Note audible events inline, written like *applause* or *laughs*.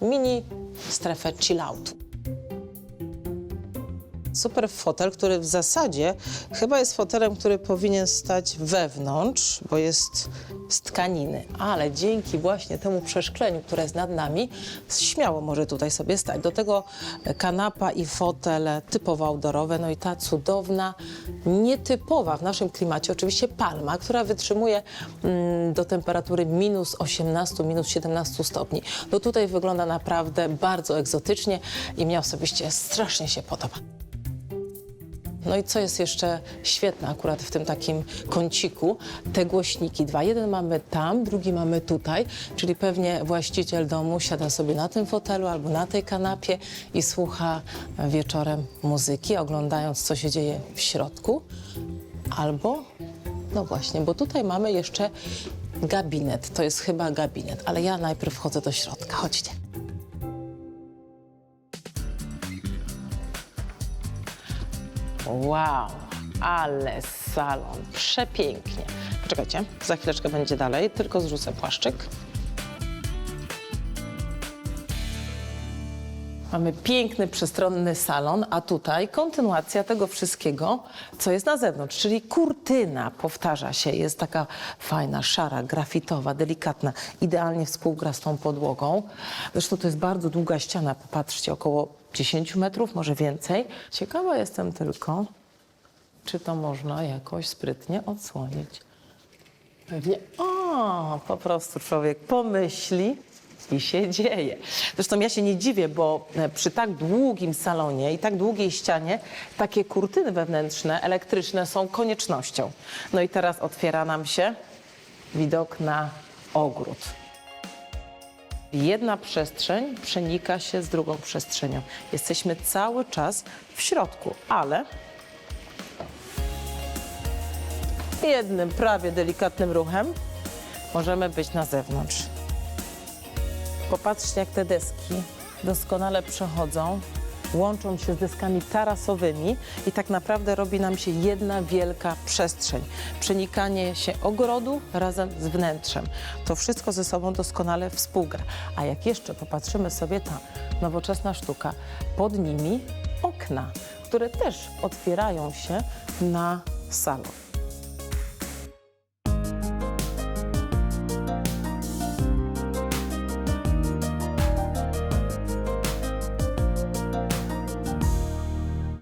mini strefę chilloutu. Super fotel, który w zasadzie chyba jest fotelem, który powinien stać wewnątrz, bo jest z tkaniny, ale dzięki właśnie temu przeszkleniu, które jest nad nami, śmiało może tutaj sobie stać. Do tego kanapa i fotel typowo outdoorowe, no i ta cudowna, nietypowa w naszym klimacie, oczywiście palma, która wytrzymuje mm, do temperatury minus 18, minus 17 stopni. No tutaj wygląda naprawdę bardzo egzotycznie i mnie osobiście strasznie się podoba. No i co jest jeszcze świetne akurat w tym takim kąciku, te głośniki dwa. Jeden mamy tam, drugi mamy tutaj, czyli pewnie właściciel domu siada sobie na tym fotelu albo na tej kanapie i słucha wieczorem muzyki, oglądając co się dzieje w środku. Albo, no właśnie, bo tutaj mamy jeszcze gabinet. To jest chyba gabinet, ale ja najpierw wchodzę do środka. Chodźcie. Wow, ale salon, przepięknie. Poczekajcie, za chwileczkę będzie dalej, tylko zrzucę płaszczyk. Mamy piękny, przestronny salon, a tutaj kontynuacja tego wszystkiego, co jest na zewnątrz, czyli kurtyna powtarza się, jest taka fajna, szara, grafitowa, delikatna, idealnie współgra z tą podłogą. Zresztą to jest bardzo długa ściana, popatrzcie, około 10 metrów, może więcej. Ciekawa jestem tylko, czy to można jakoś sprytnie odsłonić. Pewnie, o, po prostu człowiek pomyśli i się *laughs* dzieje. Zresztą ja się nie dziwię, bo e, przy tak długim salonie i tak długiej ścianie takie kurtyny wewnętrzne, elektryczne są koniecznością. No i teraz otwiera nam się widok na ogród. Jedna przestrzeń przenika się z drugą przestrzenią. Jesteśmy cały czas w środku, ale jednym prawie delikatnym ruchem możemy być na zewnątrz. Popatrzcie, jak te deski doskonale przechodzą, łączą się z deskami tarasowymi i tak naprawdę robi nam się jedna wielka przestrzeń. Przenikanie się ogrodu razem z wnętrzem. To wszystko ze sobą doskonale współgra. A jak jeszcze popatrzymy sobie, ta nowoczesna sztuka, pod nimi okna, które też otwierają się na salon.